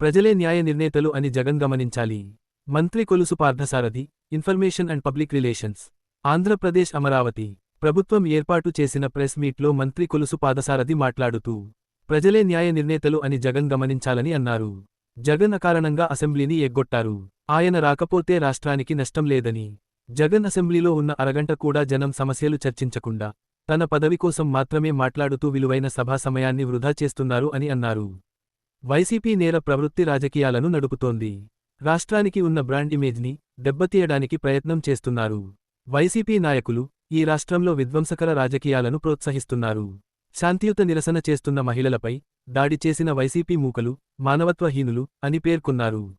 ప్రజలే న్యాయ నిర్ణేతలు అని జగన్ గమనించాలి. మంత్రి Kolusu Parthasarathi information and public relations Andhra Pradesh Amaravati ప్రభుత్వం ఏర్పాటు చేసిన ప్రెస్ మీట్లో మంత్రి కొలుసు పాదసారథి మాట్లాడుతూ ప్రజలే న్యాయ నిర్ణేతలు అని జగన్ గమనించాలని అన్నారు. జగన్ అకారణంగా అసెంబ్లీని ఎగ్గొట్టారు. ఆయన రాకపోతే రాష్ట్రానికి నష్టం లేదని. జగన్ అసెంబ్లీలో ఉన్న అరగంట కూడా జనం సమస్యలు చర్చించకుండా తన పదవి కోసం మాత్రమే మాట్లాడుతూ విలువైన సభా సమయాన్ని వృధా చేస్తున్నారు అని అన్నారు. వైసీపీ నేర ప్రవృత్తి రాజకీయాలను నడుపుతోంది. రాష్ట్రానికి ఉన్న బ్రాండ్ ఇమేజ్ని దెబ్బతీయడానికి ప్రయత్నం చేస్తున్నారు. వైసీపీ నాయకులు ఈ రాష్ట్రంలో విధ్వంసకర రాజకీయాలను ప్రోత్సహిస్తున్నారు. శాంతియుత నిరసన చేస్తున్న మహిళలపై దాడి చేసిన వైసీపీ మూకలు మానవత్వహీనులు అని పేర్కొన్నారు.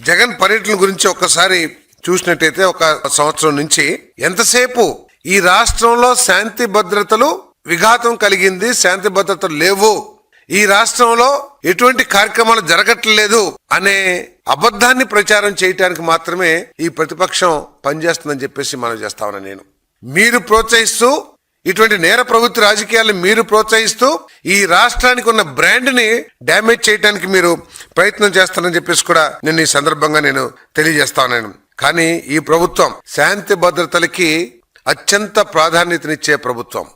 జగన్ పర్యటన గురించి ఒక్కసారి చూసినట్టయితే ఒక సంవత్సరం నుంచి ఎంతసేపు ఈ రాష్ట్రంలో శాంతి భద్రతలు విఘాతం కలిగింది శాంతి భద్రతలు లేవు. ఈ రాష్ట్రంలో ఎటువంటి కార్యక్రమాలు జరగట్లేదు అనే అబద్ధాన్ని ప్రచారం చేయటానికి మాత్రమే ఈ ప్రతిపక్షం పనిచేస్తుందని చెప్పేసి మనం చేస్తా నేను. మీరు ప్రోత్సహిస్తూ ఇటువంటి నేర ప్రభుత్వ రాజకీయాలను మీరు ప్రోత్సహిస్తూ ఈ రాష్ట్రానికి ఉన్న బ్రాండ్ని డ్యామేజ్ చేయడానికి మీరు ప్రయత్నం చేస్తారని చెప్పేసి కూడా నేను ఈ సందర్భంగా నేను తెలియజేస్తా ఉన్నాను కానీ ఈ ప్రభుత్వం శాంతి భద్రతలకి అత్యంత ప్రాధాన్యతనిచ్చే ప్రభుత్వం.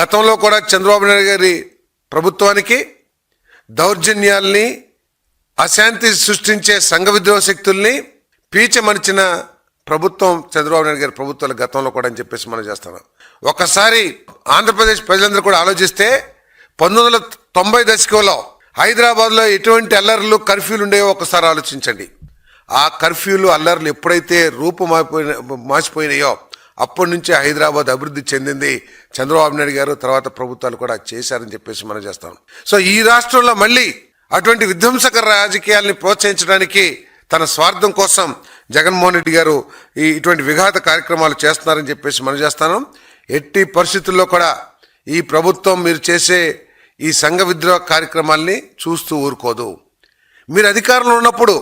గతంలో కూడా చంద్రబాబు నాయుడు గారి ప్రభుత్వానికి దౌర్జన్యాల్ని అశాంతి సృష్టించే సంఘ విద్రోహ శక్తుల్ని పీచమనిచిన ప్రభుత్వం చంద్రబాబు నాయుడు గారి ప్రభుత్వాల గతంలో కూడా అని చెప్పేసి మనం చేస్తున్నాం. ఒకసారి ఆంధ్రప్రదేశ్ ప్రజలందరూ కూడా ఆలోచిస్తే పంతొమ్మిది వందల తొంభై దశకంలో హైదరాబాద్లో ఎటువంటి అల్లర్లు కర్ఫ్యూలు ఉండేవో ఒకసారి ఆలోచించండి. ఆ కర్ఫ్యూలు అల్లర్లు ఎప్పుడైతే రూపు మారిపోయిన మార్చిపోయినాయో అప్పటి నుంచే హైదరాబాద్ అభివృద్ధి చెందింది. చంద్రబాబు నాయుడు గారు తర్వాత ప్రభుత్వాలు కూడా చేశారని చెప్పేసి మనం చేస్తాం సో ఈ రాష్ట్రంలో మళ్ళీ అటువంటి విధ్వంసకర రాజకీయాల్ని ప్రోత్సహించడానికి తన స్వార్థం కోసం జగన్మోహన్ రెడ్డి గారు ఈ ఇటువంటి విఘాత కార్యక్రమాలు చేస్తున్నారని చెప్పేసి మనం చేస్తాను ఎట్టి పరిస్థితుల్లో కూడా ఈ ప్రభుత్వం మీరు చేసే ఈ సంఘ విద్రోహ కార్యక్రమాల్ని చూస్తూ ఊరుకోదు. మీరు అధికారంలో ఉన్నప్పుడు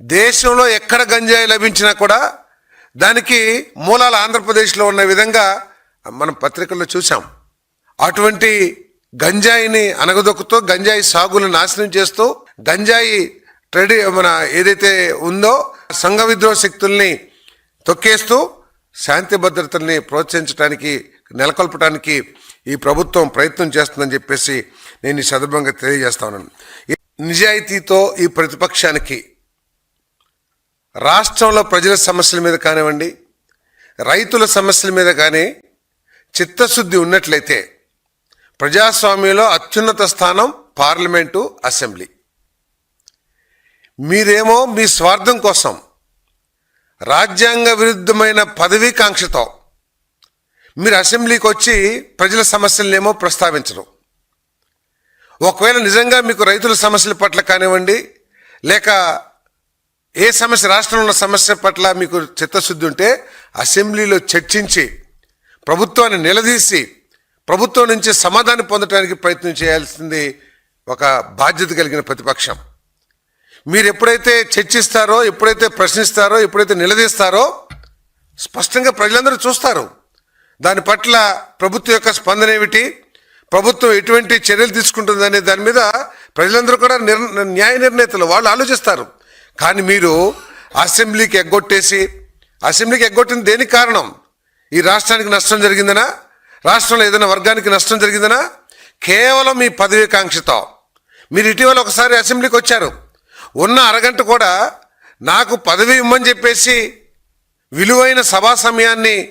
దేశంలో ఎక్కడ గంజాయి లభించినా కూడా దానికి మూలాలు ఆంధ్రప్రదేశ్లో ఉన్న విధంగా మనం పత్రికల్లో చూసాం అటువంటి గంజాయిని అనగదొక్కుతూ గంజాయి సాగులు నాశనం చేస్తూ గంజాయి ట్రెడి మన ఏదైతే ఉందో సంఘ విద్రోహ శక్తుల్ని తొక్కేస్తూ శాంతి భద్రతల్ని ప్రోత్సహించడానికి నెలకొల్పడానికి ఈ ప్రభుత్వం ప్రయత్నం చేస్తుందని చెప్పేసి నేను ఈ సందర్భంగా తెలియజేస్తా ఉన్నాను. నిజాయితీతో ఈ ప్రతిపక్షానికి రాష్ట్రంలో ప్రజల సమస్యల మీద కానివ్వండి రైతుల సమస్యల మీద కానీ చిత్తశుద్ధి ఉన్నట్లయితే ప్రజాస్వామ్యంలో అత్యున్నత స్థానం పార్లమెంటు అసెంబ్లీ. మీరేమో మీ స్వార్థం కోసం రాజ్యాంగ విరుద్ధమైన పదవీకాంక్షతో మీరు అసెంబ్లీకి వచ్చి ప్రజల సమస్యలనేమో ప్రస్తావించరు. ఒకవేళ నిజంగా మీకు రైతుల సమస్యల పట్ల కానివ్వండి లేక ఏ సమస్య రాష్ట్రంలో ఉన్న సమస్య పట్ల మీకు చిత్తశుద్ధి ఉంటే అసెంబ్లీలో చర్చించి ప్రభుత్వాన్ని నిలదీసి ప్రభుత్వం నుంచి సమాధానం పొందడానికి ప్రయత్నం చేయాల్సింది ఒక బాధ్యత కలిగిన ప్రతిపక్షం. మీరు ఎప్పుడైతే చర్చిస్తారో ఎప్పుడైతే ప్రశ్నిస్తారో ఎప్పుడైతే నిలదీస్తారో స్పష్టంగా ప్రజలందరూ చూస్తారు. దాని పట్ల ప్రభుత్వం యొక్క స్పందన ఏమిటి? ప్రభుత్వం ఎటువంటి చర్యలు తీసుకుంటుందనే దాని మీద ప్రజలందరూ కూడా నిర్ న్యాయ నిర్ణేతలు వాళ్ళు ఆలోచిస్తారు. కానీ మీరు అసెంబ్లీకి ఎగ్గొట్టేసి అసెంబ్లీకి ఎగ్గొట్టిన దేనికి కారణం? ఈ రాష్ట్రానికి నష్టం జరిగిందనా? రాష్ట్రంలో ఏదైనా వర్గానికి నష్టం జరిగిందనా? కేవలం మీ పదవీకాంక్షతో. మీరు ఇటీవల ఒకసారి అసెంబ్లీకి వచ్చారు. ఉన్న అరగంట కూడా నాకు పదవి ఇమ్మని చెప్పేసి విలువైన సభా సమయాన్ని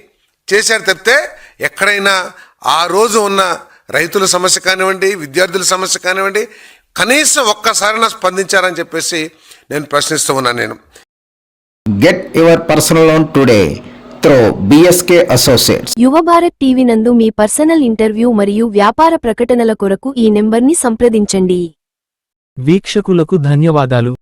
చేశారు తప్పితే ఎక్కడైనా ఆ రోజు ఉన్న రైతుల సమస్య కానివ్వండి విద్యార్థుల సమస్య కానివ్వండి కనీసం ఒక్కసారైనా స్పందించారని చెప్పేసి నేను ప్రశ్నిస్తూ ఉన్నాను నేను. Get your personal loan today through BSK Associates. యువ భారత్ టీవీ నందు మీ పర్సనల్ ఇంటర్వ్యూ మరియు వ్యాపార ప్రకటనల కొరకు ఈ నెంబర్ని సంప్రదించండి. వీక్షకులకు ధన్యవాదాలు.